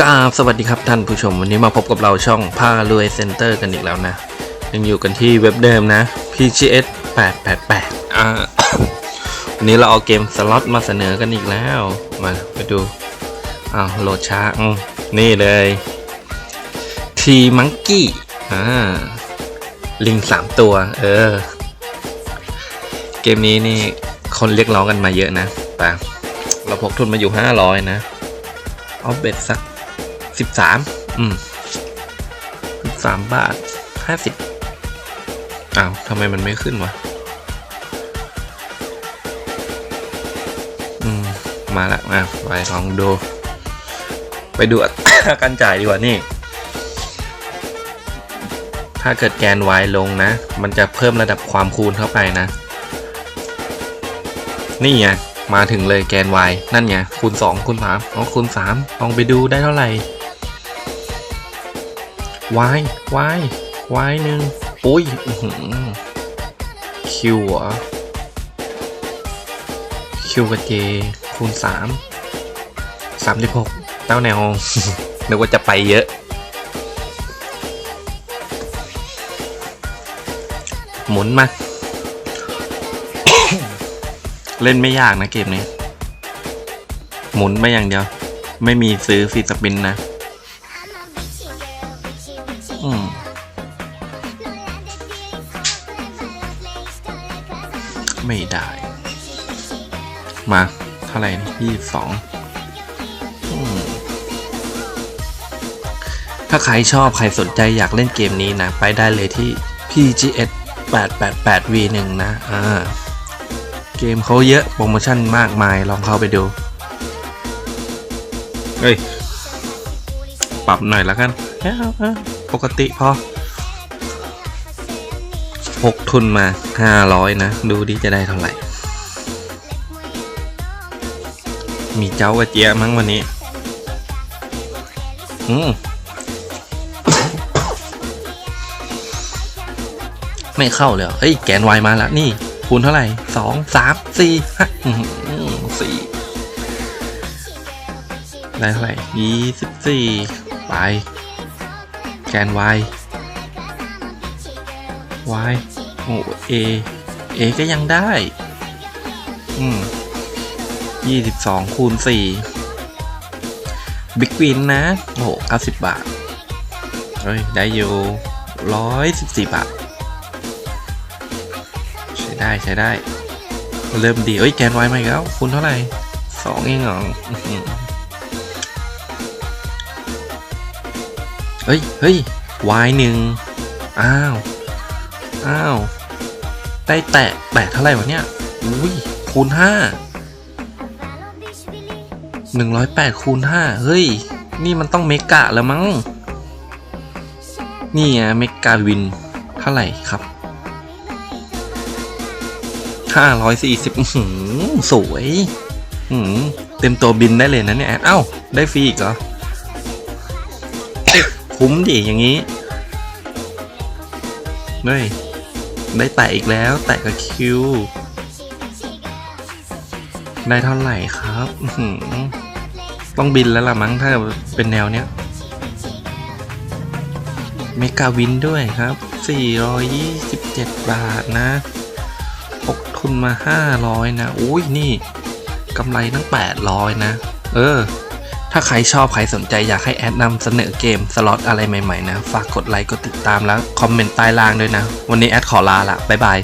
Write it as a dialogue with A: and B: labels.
A: กราบสวัสดีครับท่านผู้ชมวันนี้มาพบกับเราช่องผ้ารวยเซ็นเตอร์กันอีกแล้วนะ ยังอยู่กันที่เว็บเดิมนะ PGS 888อ่าวันนี้เราเอาเกมสล็อตมาเสนอกันอีกแล้ว มาไปดูอ้าวโหลดช้าอืมนี่เลยทีมังกี้อ่าลิงสามตัว เออ เกมนี้นี่คนเรียกร้องกันมาเยอะนะแต่เราพกทุนมาอยู่ 500 นะ เอาเบ็ดสัก สิบสามอืมสิบสามบาทห้าสิบอ้าวทำไมมันไม่ขึ้นวะ อืม มาละอะไปลองดู ไปดูอัตราการจ่ายดีกว่านี่ ถ้าเกิดแกน y ลงนะ มันจะเพิ่มระดับความคูณเข้าไปนะ นี่ไงมาถึงเลยแกน y นั่นไงคูณ 2 คูณ3อ๋อคูณ 3 ลองไปดูได้เท่าไหร่ y y y หนึ่งอุ้ยอื้อหือ q เหรอ q กับ j คูณ3 36เต้าแนวนึกว่าจะไปเยอะหมุนมา เล่นไม่ยากนะเกมนี้ หมุนไปอย่างเดียว ไม่มีซื้อฟีสปินนะ อืมไม่ได้ มาเท่าไหร่นี่สองถ้าใครชอบใครสนใจอยากเล่นเกมนี้นะ ไปได้เลยที่ PGS 888 V1 นะอ่าเกมเขาเยอะโปรโมชั่นมากมายลองเข้าไปดู เฮ้ย ปรับหน่อยแล้วกันเอ้าเอ้า ปกติพอพกทุนมา 500 นะ ดูดิจะได้เท่าไหร่ มีเจ้ากระเจี๊ยมั้งวันนี้ อืมไม่เข้าเลยเฮ้ย แกนวายมาแล้ว นี่ คูณเท่าไหร่สองสามสี่ห้าสี่ได้เท่าไหร่ยี่สิบสี่ไป แกน y y โอ้ a a ก็ยังได้ อืมยี่สิบสองคูณสี่บิ๊กวินนะ โอ้โหเก้าสิบบาท เฮ้ย ได้อยู่ร้อยสิบสี่บาท ใช้ได้ใช้ได้ เริ่มดี เอ้ย แกน y มาอีกแล้วคูณเท่าไหร่สองเองเหรอ อื้อหือเฮ้ยเฮ้ยหนึ่งอ้าว อ้าว ได้แตะแตะเท่าไหร่วะเนี่ย อุ้ย คูณห้าหนึ่งร้อยแปดคูณห้าเฮ้ย นี่มันต้องเมกะแล้วมั้ง นี่ไงเมกาวิน เท่าไหร่ครับห้าร้อยสี่สิบสวยหือเต็มตัวบินได้เลยนะเนี่ย เอ้า ได้ฟรีอีกเหรอ คุ้มดิอย่างนี้เฮ้ยได้แตะอีกแล้วแตะกับคิว ได้เท่าไหร่ครับต้องบินแล้วล่ะมั้งถ้าเป็นแนวเนี้ยเมกาวินด้วยครับ 427 บาทนะพกทุนมา 500 นะ อุ้ยนี่กำไรตั้ง 800 นะ เออ ถ้าใครชอบใครสนใจอยากให้แอดนำเสนอเกมสล็อตอะไรใหม่ๆนะ ฝากกดไลค์กดติดตามแล้ว คอมเมนต์ใต้ล่างด้วยนะ วันนี้แอดขอลาละบ๊ายบาย